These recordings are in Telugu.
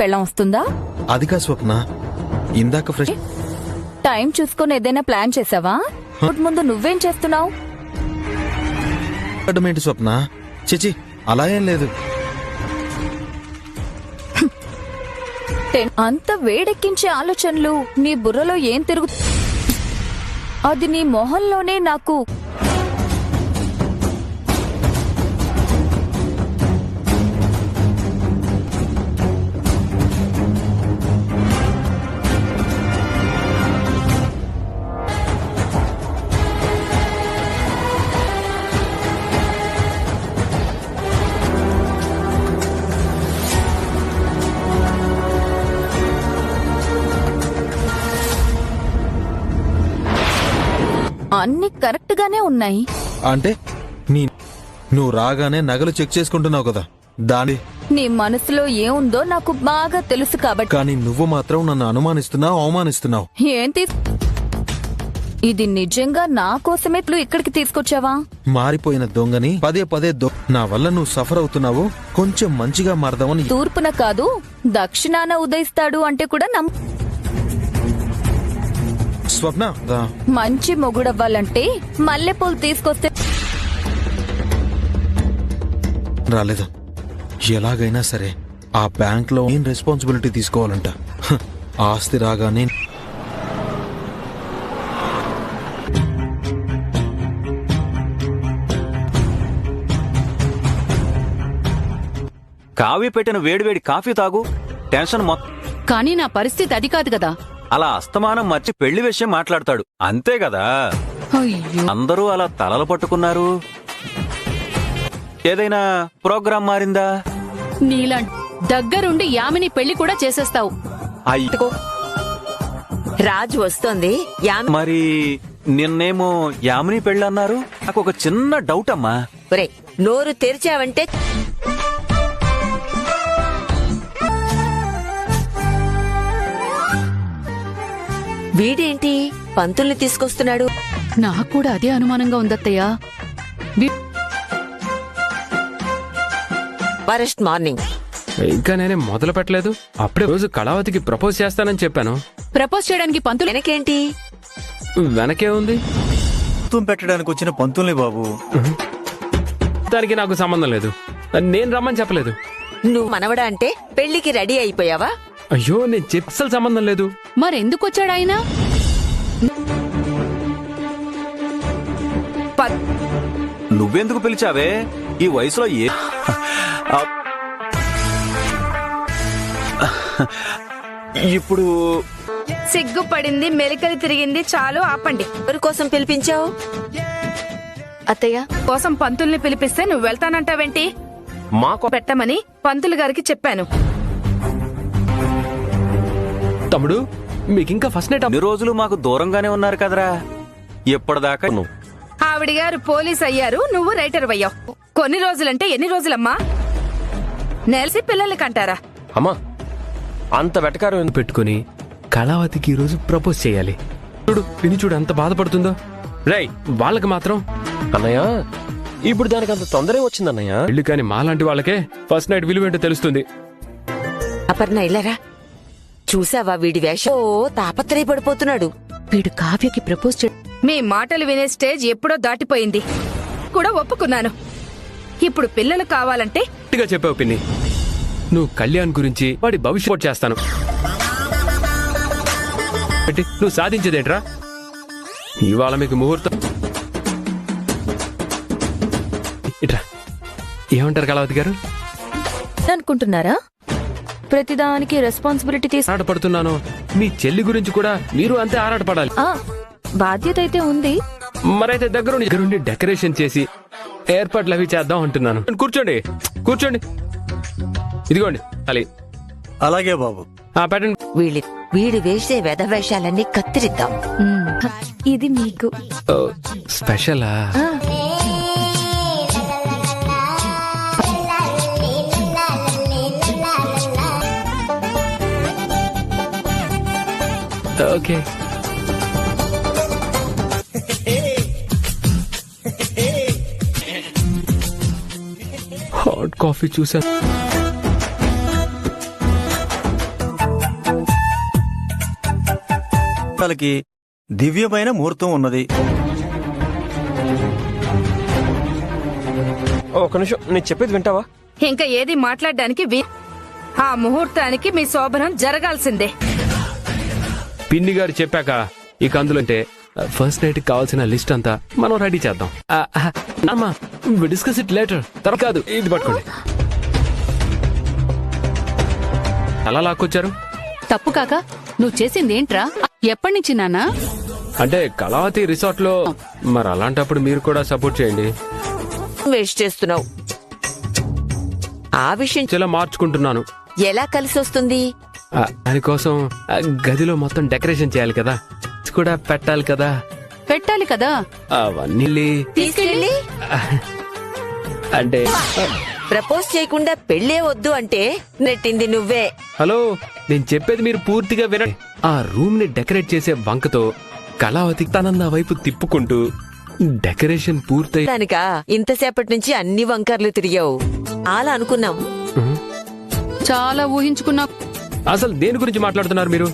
పెళ్ళం వస్తుందా? అదిగా స్వప్న. ఇందాక ఫ్రెష్ టైం చూసుకొని ఏదైనా ప్లాన్ చేసావా? ఇప్పుడు ముందు నువ్వేం చేస్తున్నావు? ఏంటి స్వప్న? చిచి అలా ఏం లేదు. అంత వేడెక్కించే ఆలోచనలు నీ బుర్రలో ఏం తిరుగు అది నీ మొహంలోనే నాకు కరెక్ట్ గానే ఉన్నాయి. అంటే నీ నువ్వు రాగానే నగలు చెక్ చేసుకుంటున్నావు కదా. దాని నీ మనసులో ఏముందో నాకు బాగా తెలుసు కాబట్టి. కానీ నువ్వు మాత్రం నన్ను అనుమానిస్తున్నావు అవమానిస్తున్నావు. ఏంటి ఇది నిజంగా నా కోసమే నువ్వు ఇక్కడికి తీసుకొచ్చావా? మారిపోయిన దొంగని పదే పదే దొ నా వల్ల నువ్వు సఫర్ అవుతున్నావు కొంచెం మంచిగా మారదామని తూర్పున కాదు దక్షిణాన ఉదయిస్తాడు అంటే కూడా నమ్మ స్వప్న. మంచి మొగుడవ్వాలంటే మల్లెపూలు తీసుకొస్తే రాలేదు? ఎలాగైనా సరే ఆ బ్యాంక్లో ఏం రెస్పాన్సిబిలిటీ తీసుకోవాలంట? ఆస్తి రాగానే కావి పెట్టిన వేడివేడి కాఫీ తాగు టెన్షన్ మొత్తం కానీ నా పరిస్థితి అది కాదు కదా. అలా అస్తమానం మర్చి పెళ్ళి విషయం మాట్లాడతాడు. అంతే కదా? అందరూ అలా తలలు పట్టుకున్నారు. ఏదైనా ప్రోగ్రాం మారిందా? నీలా దగ్గరుండి యామిని పెళ్ళి కూడా చేసేస్తావు. అయ్యో రాజ్ వస్తోంది. మరి నిన్నేమో యామిని పెళ్ళి అన్నారు నాకు ఒక చిన్న డౌట్ అమ్మా నోరు తెరిచావంటే వీడేంటి? పంతుల్ని తీసుకొస్తున్నాడు. నాకు కూడా అదే అనుమానంగా ఉందత్తయ్యా. వి- ఫరెస్ట్ మార్నింగ్. ఇంకా నేనే మొదలు పెట్టలేదు. అప్పుడే రోజు కళావతికి ప్రపోజ్ చేస్తానని చెప్పాను. ప్రపోజ్ చేయడానికి పంతులు వెనకేంటి? వెనకే ఉంది. పెట్టడానికి వచ్చిన పంతుల్ని బాబు. దానికి నాకు సంబంధం లేదు. నేను రమ్మని చెప్పలేదు. నువ్వు మనవడా అంటే పెళ్ళికి రెడీ అయిపోయావా? అయ్యో నేను చెప్పి అసలు సంబంధం లేదు. మరెందుకు వచ్చాడు ఆయన నువ్వెందుకు పిలిచావే? ఈ వయసులో ఏ ఇప్పుడు సిగ్గుపడింది మెలికలు తిరిగింది చాలు ఆపండి. ఎవరి కోసం పిలిపించావు? అత్తయ్య. కోసం పంతుల్ని పిలిపిస్తే నువ్వు వెళ్తానంటావేంటి? మాకు పెట్టమని పంతులు గారికి చెప్పాను. తమ్ముడు మీకు ఇంకా ఫస్ట్ నైట్ అన్ని రోజులు మాకు దూరంగానే ఉన్నారు కదరా. ఎప్పటిదాకా నువ్వు ఆవిడ గారు పోలీస్ అయ్యారు నువ్వు రైటర్ అయ్యావు. కొన్ని రోజులంటే ఎన్ని రోజులమ్మా? నెలసి పిల్లల్ని కంటారా? అమ్మా అంత వెటకారం ఎందుకు పెట్టుకుని కళావతికి ఈరోజు ప్రపోజ్ చేయాలి? చూడు విని చూడు ఎంత బాధపడుతుందో. రై వాళ్ళకి మాత్రం. అన్నయ్య ఇప్పుడు దానికి అంత తొందరే వచ్చిందన్నయ్య. పెళ్ళి కాని మాలాంటి వాళ్ళకే ఫస్ట్ నైట్ విలువ ఏంటో తెలుస్తుంది. అపర్ణ ఇల్లరా చూసావా వీడి వేషం? ఓ తాపత్రయపడిపోతున్నాడు. వీడు కావ్యకి ప్రపోజ్ చే మీ మాటలు వినే స్టేజ్ ఎప్పుడో దాటిపోయింది. కూడా ఒప్పుకున్నాను. ఇప్పుడు పిల్లలు కావాలంటే గట్టిగా చెప్పావు పిన్ని. నువ్వు కళ్యాణ్ గురించి వాడి భవిష్యత్ చేస్తాను. పెట్టి నువ్వు సాధించేదేంట్రా? ఇవాళ మీకు ముహూర్తం ఇట్రా. ఏమంటారు కళావతి గారు? అనుకుంటున్నారా? ప్రతిదానికి రెస్పాన్సిబిలిటీ తీసు ఆరాటపడుతున్నాను. మీ చెల్లి గురించి కూడా మీరు అంతే ఆరాటపడాలి. ఆ, బాధ్యత అయితే ఉంది. మరైతే దగ్గరుండి దగ్గరుండి డెకరేషన్ చేసి ఏర్పాట్లు అవి చేద్దాం అంటున్నాను. కూర్చోండి. కూర్చోండి. ఇదిగోండి అలీ అలాగే బాబు. ఆ వీడి వీడి వేసే వెధవేషాలన్నీ కత్తిరిద్దాం. ఇది మీకు. స్పెషలా ఓకే. హాట్ కాఫీ చూసా. తలకి దివ్యమైన ముహూర్తం ఉన్నది. ఒక నిమిషం నేను చెప్పేది వింటావా? ఇంకా ఏది మాట్లాడడానికి వి- ఆ ముహూర్తానికి మీ శోభనం జరగాల్సిందే. పిన్ని గారు చెప్పాక ఇక అందులో అంటే ఫస్ట్ నైట్ కావాల్సిన లిస్ట్ అంతా మనం రెడీ చేద్దాం. డిస్కస్ ఇట్ లేటర్ తర్వాత కాదు ఇది పట్టుకోండి. అలా లాక్కొచ్చారు? తప్పు కాక నువ్వు చేసిందేంట్రా ఎప్పటి నుంచి నాన్నా? అంటే కళావతి రిసార్ట్లో మరి అలాంటప్పుడు మీరు కూడా సపోర్ట్ చేయండి. వేస్ట్ చేస్తున్నావు. ఆ విషయం చాలా మార్చుకుంటున్నాను. ఎలా కలిసి వస్తుంది దానికోసం గదిలో మొత్తం డెకరేషన్ చేయాలి కదా. కూడా పెట్టాలి కదా. పెట్టాలి కదా. అవన్నీ తీసుకెళ్ళి. అంటే? ప్రపోజ్ చేయకుండా పెళ్ళే వద్దు అంటే నెట్టింది నువ్వే. హలో నేను చెప్పేది మీరు పూర్తిగా వినండి ఆ రూమ్ని డెకరేట్ చేసే వంకతో కళావతి తన నా వైపు తిప్పుకుంటూ డెకరేషన్ పూర్తయి దానికా ఇంతసేపటి నుంచి అన్ని వంకర్లు తిరిగావు. అలా అనుకున్నాం. చాలా ఊహించుకున్నా అసలు దేని గురించి మాట్లాడుతున్నారు మీరు?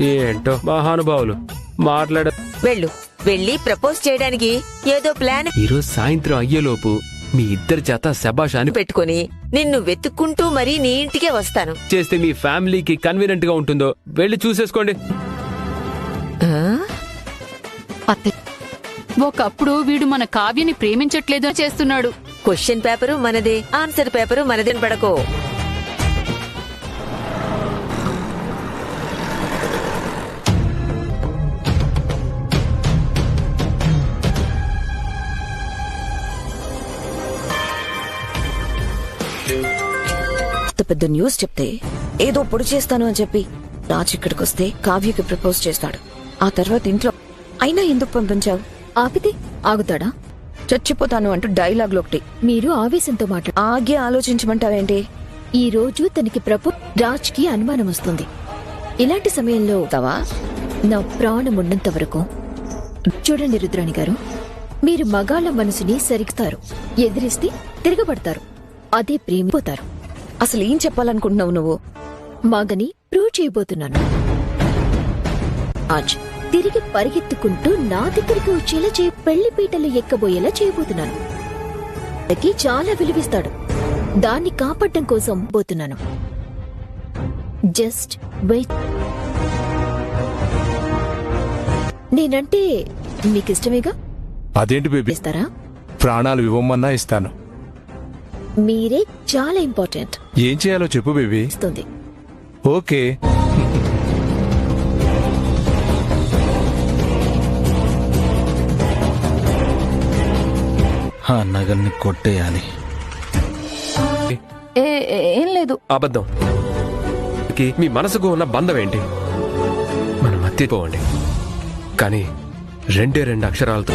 ఏంటో మహానుభావులు మాట్లాడ వెళ్ళు. వెళ్ళి ప్రపోజ్ చేయడానికి ఏదో ప్లాన్ ఈరోజు సాయంత్రం అయ్యేలోపు మీ ఇద్దరి చేత శబాష్ అని పెట్టుకొని నిన్ను వెతుక్కుంటూ మరీ నీ ఇంటికే వస్తాను. చేస్తే మీ ఫ్యామిలీకి కన్వీనియంట్గా ఉంటుందో వెళ్ళి చూసేసుకోండి. ఒకప్పుడు వీడు మన కావ్యని ప్రేమించట్లేదు చేస్తున్నాడు. క్వశ్చన్ పేపరు మనదే ఆన్సర్ పేపరు మనదే పడకో. పెద్ద న్యూస్ చెప్తే ఏదో పొడి చేస్తాను అని చెప్పి రాజ్ ఇక్కడికి వస్తే కావ్యకి ప్రపోజ్ చేస్తాడు. ఆ తర్వాత ఇంట్లో అయినా ఎందుకు పంపించావు? ఆపితే ఆగుతాడా? చచ్చిపోతాను అంటూ డైలాగ్ ఒకటి. మీరు ఆవేశంతో మాట్లాడు ఆగి ఆలోచించమంటావేంటి? ఈ రోజు తనకి ప్రభు రాజ్కి అనుమానం వస్తుంది. ఇలాంటి సమయంలో తవా నా ప్రాణం ఉన్నంత వరకు. చూడండి రుద్రాణి గారు మీరు మగాళ్ళ మనసుని సరిగుతారు. ఎదిరిస్తే తిరగబడతారు. అదే ప్రేమిపోతారు అసలు ఏం చెప్పాలనుకుంటున్నావు నువ్వు? మగని ప్రూవ్ చేయబోతున్నాను. ఆజ్. తిరిగి పరిగెత్తుకుంటూ నా దగ్గరికి వచ్చేలా చే పెళ్ళి పీటలు ఎక్కబోయేలా చేయబోతున్నాను. చాలా విలువిస్తాడు. దాన్ని కాపాడడం కోసం పోతున్నాను. Just wait. నేనంటే మీకిష్టమేగా అదేంటి బేబీ? ఇస్తారా? ప్రాణాలు ఇవ్వమన్నా ఇస్తాను. మీరే చాలా ఇంపార్టెంట్. ఏం చేయాలో చెప్పు బేబీ. ఇస్తుంది ఓకే. ఆ నగల్ని కొట్టేయాలి. ఏం లేదు. అబద్ధం. కి మీ మనసుకు ఉన్న బంధం ఏంటి? మనం మర్చిపోవండి కానీ రెండే రెండు అక్షరాలతో.